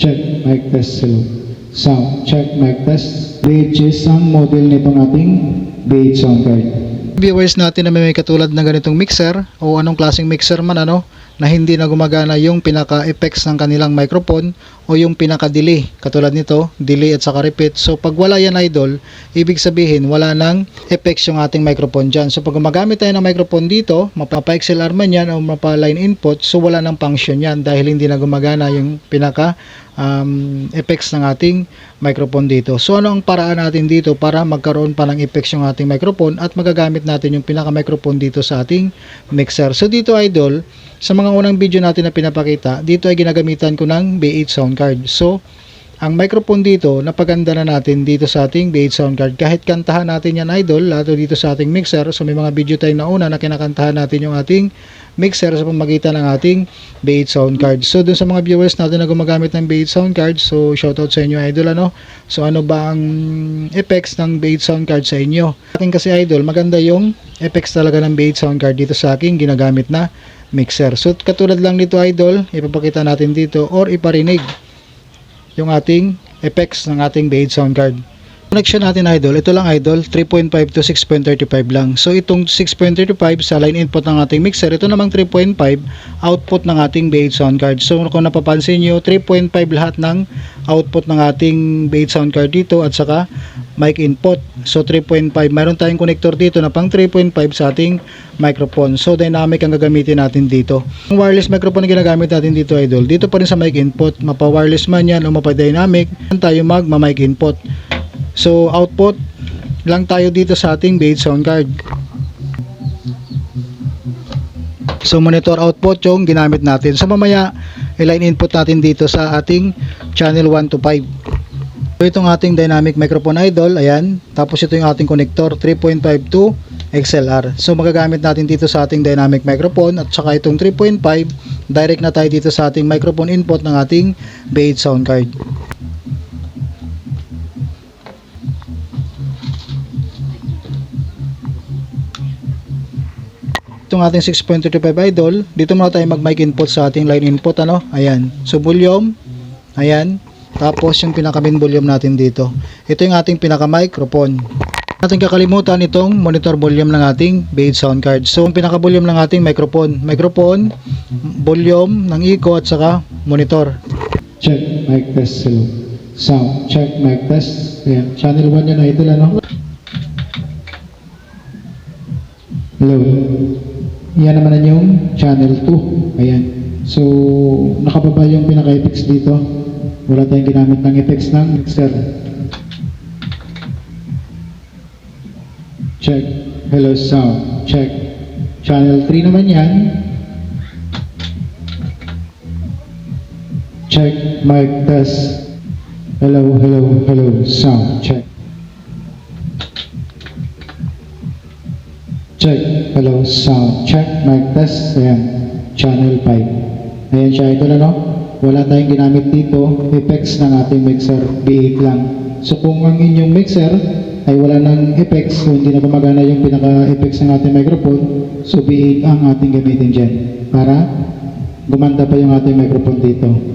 Check, mic test, hello. Sound, check, mic test. Is ang model nitong ating BH sound card. viewers natin na may katulad ng ganitong mixer o anong klaseng mixer man ano na hindi na gumagana yung pinaka-effects ng kanilang microphone o yung pinaka-delay katulad nito, delay at saka repeat. So pag wala yan idol, ibig sabihin wala nang effects yung ating microphone dyan. So pag gumagamit tayo ng microphone dito, mapa-XLR man yan o mapa-line input, so wala nang function yan dahil hindi na gumagana yung pinaka um, effects ng ating microphone dito. So ano ang paraan natin dito para magkaroon pa ng effects yung ating microphone at magagamit natin yung pinaka-microphone dito sa ating mixer. So dito idol, sa mga unang video natin na pinapakita, dito ay ginagamitan ko ng B8 sound card. So, ang microphone dito, napaganda na natin dito sa ating B8 sound card. Kahit kantahan natin yan idol, lato dito sa ating mixer. So, may mga video tayo na una na kinakantahan natin yung ating mixer sa pamagitan ng ating B8 sound card. So, dun sa mga viewers natin na gumagamit ng B8 sound card, so shoutout sa inyo idol ano. So, ano ba ang effects ng B8 sound card sa inyo? Akin kasi idol, maganda yung effects talaga ng B8 sound card dito sa aking ginagamit na mixer. So katulad lang nito idol, ipapakita natin dito or iparinig yung ating effects ng ating B8 sound card. Connection natin idol, ito lang idol, 3.5 to 6.35 lang. So itong 6.35 sa line input ng ating mixer, ito namang 3.5 output ng ating B8 sound card. So kung napapansin nyo, 3.5 lahat ng output ng ating B8 sound card dito at saka mic input. So 3.5, mayroon tayong connector dito na pang 3.5 sa ating microphone. So dynamic ang gagamitin natin dito. Ang wireless microphone na ginagamit natin dito idol, dito pa rin sa mic input, mapa wireless man yan o mapa dynamic, tayo magma mic input. So output lang tayo dito sa ating B8 sound card. So monitor output yung ginamit natin. So mamaya i-line input natin dito sa ating channel 1 to 5. So itong ating dynamic microphone idol, ayan. Tapos ito yung ating connector 3.5 to XLR. So magagamit natin dito sa ating dynamic microphone at saka itong 3.5 direct na tayo dito sa ating microphone input ng ating B8 sound card. Itong ating 6.35 idol, dito muna tayo mag mic input sa ating line input ano, ayan. So volume, ayan. Tapos yung pinaka main volume natin dito. Ito yung ating pinaka microphone. Natin kakalimutan itong monitor volume ng ating bass sound card. So yung pinaka volume ng ating microphone, microphone, volume ng echo at saka monitor. Check, mic test, hello. Sound, check, mic test. Ayan, channel 1 yan idol, ano? Hello. Yan naman na yung channel 2. Ayan. So, nakababa yung pinaka-effects dito. Wala tayong ginamit ng effects ng mixer. Check. Hello, sound. Check. Channel 3 naman yan. Check, mic test. Hello, hello, hello, sound, check. Check, hello, sound, check, mic test. Ayan, channel 5. Ayan siya, ito na no? Wala tayong ginamit dito, effects ng ating mixer, B8 lang. So kung ang inyong mixer ay wala ng effects, o hindi na gumagana yung pinaka-effects ng ating microphone, so B8 ang ating gamitin dyan para gumanda pa yung ating microphone dito.